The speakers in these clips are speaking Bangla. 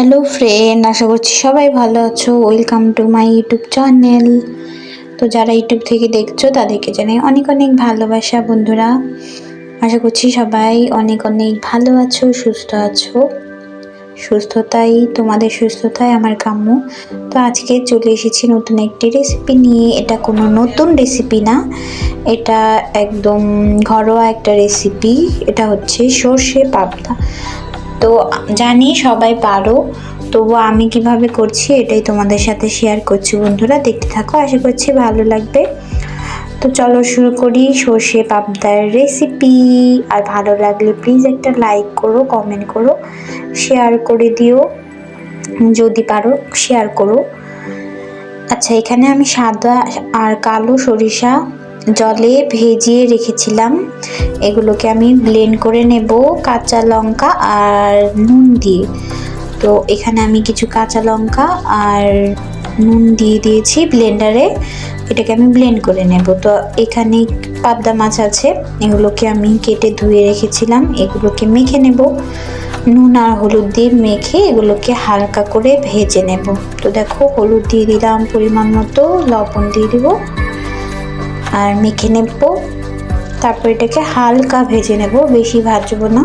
হ্যালো ফ্রেন্ড আশা করছি সবাই ভালো আছো। Welcome to my YouTube channel তো যারা ইউটিউব থেকে দেখছ, তাদেরকে জানাই অনেক অনেক ভালোবাসা, বন্ধুরা। আশা করছি সবাই অনেক অনেক ভালো আছো, সুস্থ আছো। সুস্থতাই, তোমাদের সুস্থতাই আমার কাম্য। তো আজকে চলে এসেছি নতুন একটি রেসিপি নিয়ে। এটা কোনো নতুন রেসিপি না। এটা একদম ঘরোয়া একটা রেসিপি এটা হচ্ছে সর্ষে পাবদা। তো জানি সবাই পারো তবু আমি কীভাবে করছি এটাই তোমাদের সাথে শেয়ার করছি বন্ধুরা, দেখতে থাকো, আশা করছি ভালো লাগবে। তো চলো শুরু করি সর্ষে পাবদার রেসিপি আর ভালো লাগলে প্লিজ একটা লাইক করো কমেন্ট করো শেয়ার করে দিও, যদি পারো শেয়ার করো। আচ্ছা এখানে আমি সাদা আর কালো সরিষা জলে ভেজিয়ে রেখেছিলাম। এগুলোকে আমি ব্লেন্ড করে নেব কাঁচা লঙ্কা আর নুন দিয়ে। তো এখানে আমি কিছু কাঁচা লঙ্কা আর নুন দিয়ে দিয়েছি ব্লেন্ডারে এটাকে আমি ব্লেন্ড করে নেব। তো এখানে পাবদা মাছ আছে, এগুলোকে আমি কেটে ধুয়ে রেখেছিলাম। এগুলোকে মেখে নেব। নুন আর হলুদ দিয়ে মেখে এগুলোকে হালকা করে ভেজে নেব। তো দেখো, হলুদ দিয়ে দিলাম পরিমাণ মতো, লবণ দিয়ে দেবো। আর মেখে নেব। তারপর এটাকে হালকা ভেজে নেব, বেশি ভাজবো না।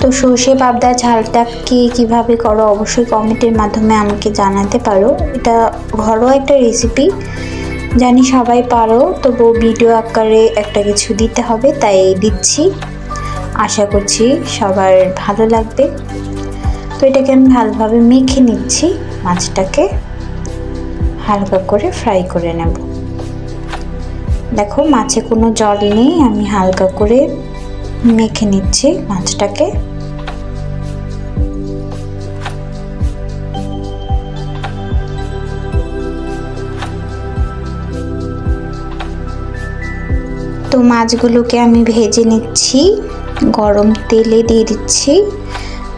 তো সর্ষে পাবদা ঝালটা কে কীভাবে করো অবশ্যই কমেন্টের মাধ্যমে আমাকে জানাতে পারো। এটা ঘরোয়া একটা রেসিপি জানি সবাই পারো, তবু ভিডিও আকারে একটা কিছু দিতে হবে, তাই দিচ্ছি। আশা করছি সবার ভালো লাগবে। তো এটাকে আমি ভালোভাবে মেখে নিচ্ছি, মাছটাকে হালকা করে ফ্রাই করে নেব। দেখো, মাছে কোনো জল নেই, আমি হালকা করে মেখে নিচ্ছি মাছটাকে। তো মাছগুলোকে আমি ভেজে নিচ্ছি, গরম তেলে দিয়ে দিচ্ছি।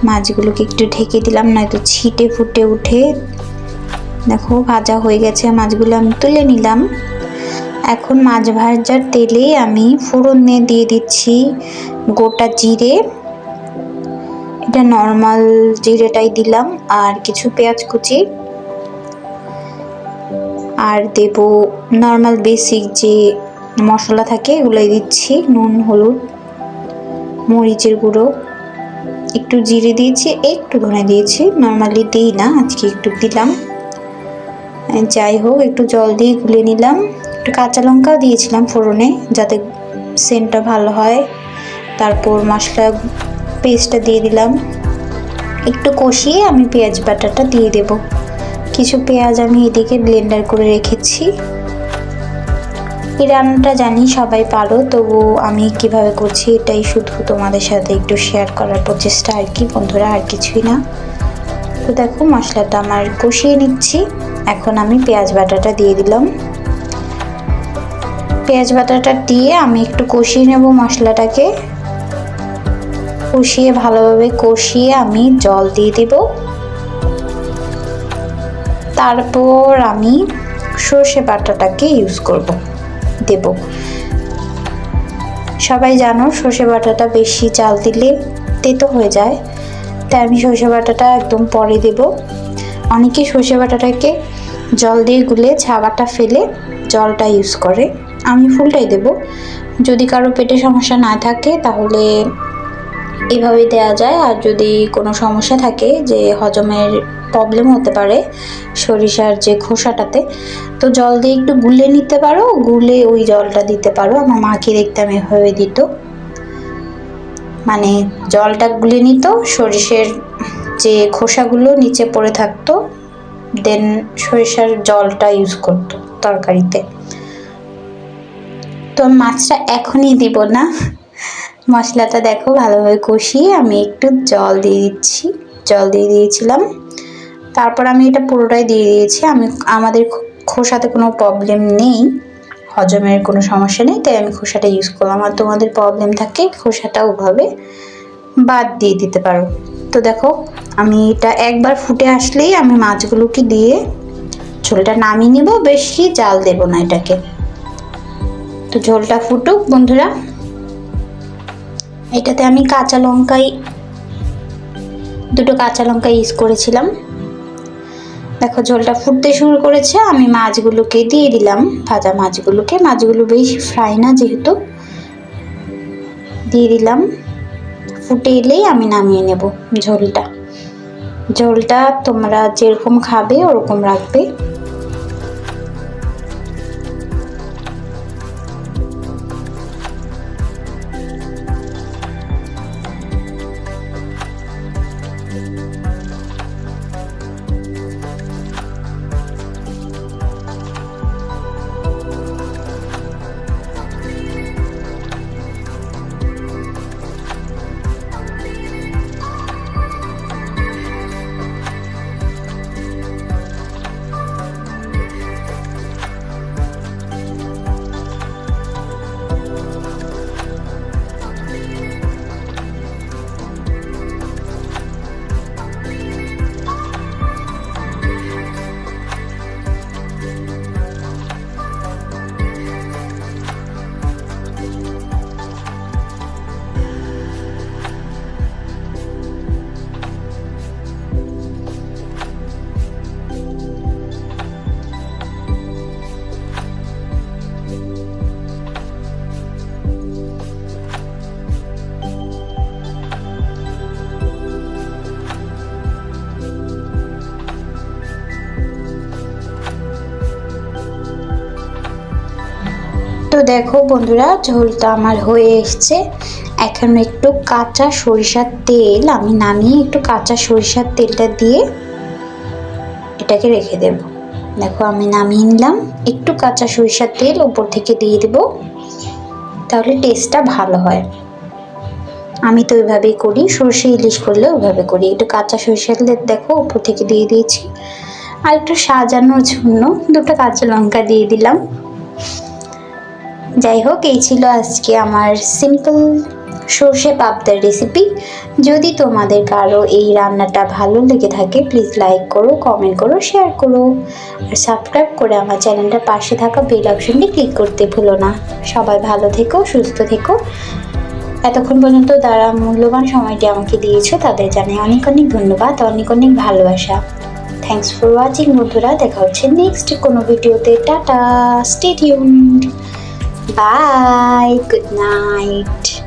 মাছগুলোকে একটু ঢেকে দিলাম, নয়তো ছিটে ফুটে উঠে। দেখো, ভাজা হয়ে গেছে, মাছগুলো আমি তুলে নিলাম। এখন মাছ ভাজার তেলে আমি ফোড়নে দিয়ে দিচ্ছি গোটা জিরে। এটা নর্মাল জিরেটাই দিলাম আর কিছু পেঁয়াজ কুচি। আর দেব নর্মাল বেসিক যে মশলা থাকে এগুলোই দিচ্ছি, নুন, হলুদ, মরিচের গুঁড়ো। একটু জিরে দিয়েছি, একটু ধনে দিয়েছি নর্মালি দিই না, আজকে একটু দিলাম। যাই হোক, একটু জল দিয়ে গুলে নিলাম। একটু কাঁচা লঙ্কাও দিয়েছিলাম ফোড়নে যাতে সেন্টটা ভালো হয়। তারপর মশলা পেস্টটা দিয়ে দিলাম। একটু কষিয়ে আমি পেঁয়াজ বাটাটা দিয়ে দেব। কিছু পেঁয়াজ আমি এদিকে ব্লেন্ডার করে রেখেছি। এই রান্নাটা জানি সবাই পারো, তবু আমি কীভাবে করছি এটাই শুধু তোমাদের সাথে একটু শেয়ার করার প্রচেষ্টা আর কি, বন্ধুরা আর কিছুই না। তো দেখো মশলাটা আমার কষিয়ে নিচ্ছি। এখন আমি পেঁয়াজ বাটাটা দিয়ে দিলাম। পেঁয়াজ বাটাটা দিয়ে আমি একটু কষিয়ে নেব মশলাটাকে। কষিয়ে ভালোভাবে কষিয়ে আমি জল দিয়ে দেব। তারপর আমি সর্ষে বাটাটাকে ইউজ করব, দেব। সবাই জানো সর্ষে বাটাটা বেশি চাল দিলে তেতো হয়ে যায়, তাই আমি সর্ষে বাটাটা একদম পরে দেব। অনেকে সর্ষে বাটাটাকে জল দিয়ে গুলে ছাবাটা ফেলে জলটা ইউজ করে। আমি ফুলটাই দেব। যদি কারও পেটে সমস্যা না থাকে, তাহলে এভাবে দেওয়া যায়। আর যদি কোনো সমস্যা থাকে, যে হজমের প্রবলেম হতে পারে, সরিষার যে খোসাটাতে, তো জল দিয়ে একটু গুলে নিতে পারো। গুলে ওই জলটা দিতে পারো। আমার মাকে দেখতাম এভাবে দিত। মানে জলটা গুলে নিত, সরিষের যে খোসাগুলো নিচে পড়ে থাকতো দেন সরিষার জলটা ইউজ করতো। তরকারিতে। তো মাছটা এখনই দিব না। মশলাটা দেখো ভালোভাবে কষিয়ে আমি একটু জল দিয়ে দিচ্ছি। জল দিয়ে দিয়েছিলাম। তারপর আমি এটা পুরোটাই দিয়ে দিয়েছি। আমি আমাদের খোসাতে কোনো প্রবলেম নেই। হজমের কোনো সমস্যা নেই। তাই আমি খোসাটা ইউজ করলাম। আর তোমাদের প্রবলেম থাকে খোসাটা ওভাবে বাদ দিয়ে দিতে পারো। তো দেখো, আমি এটা একবার ফুটে আসলেই আমি মাছগুলোকে দিয়ে ঝোলটা নামিয়ে নিব, বেশি জাল দেব না এটাকে। তো ঝোলটা ফুটুক, বন্ধুরা। এটাতে আমি কাঁচা লঙ্কাই, দুটো কাঁচা লঙ্কা ইউজ করেছিলাম। দেখো, ঝোলটা ফুটতে শুরু করেছে, আমি মাছগুলোকে দিয়ে দিলাম, ভাজা মাছগুলোকে। মাছগুলো বেশি ফ্রাই না যেহেতু। দিয়ে দিলাম। ফুটে এলেই আমি নামিয়ে নেব ঝোলটা। ঝোলটা তোমরা যেরকম খাবে, ওরকম রাখবে। তো দেখো বন্ধুরা ঝোলটা আমার হয়ে এসছে। এখন একটু কাঁচা সরিষার তেল, আমি নামিয়ে একটু কাঁচা সরিষার তেলটা দিয়ে এটাকে রেখে দেব। দেখো আমি নামিয়ে নিলাম, একটু কাঁচা সরিষার তেল উপর থেকে দিয়ে দেব, তাহলে টেস্টটা ভালো হয়। আমি তো ওইভাবেই করি, সর্ষে ইলিশ করলে ওইভাবে করি। একটু কাঁচা সরিষার তেল দেখো, উপর থেকে দিয়ে দিয়েছি। আর একটু সাজানোর জন্য দুটো কাঁচা লঙ্কা দিয়ে দিলাম। যাই হোক এই ছিল আজকে আমার সিম্পল সর্ষে পাবদার রেসিপি যদি তোমাদের কারও এই রান্নাটা ভালো লেগে থাকে প্লিজ লাইক করো কমেন্ট করো শেয়ার করো। আর সাবস্ক্রাইব করে আমার চ্যানেলটার পাশে থাকা বেল অপশনটি ক্লিক করতে ভুলো না। সবাই ভালো থেকো, সুস্থ থেকো। এতক্ষণ পর্যন্ত তারা মূল্যবান সময়টি আমাকে দিয়েছ, তাদের জানাই অনেক অনেক ধন্যবাদ, অনেক অনেক ভালোবাসা। থ্যাংকস ফর ওয়াচিং বন্ধুরা, দেখা হচ্ছে নেক্সট কোনো ভিডিওতে tata stay tuned Bye. Good night.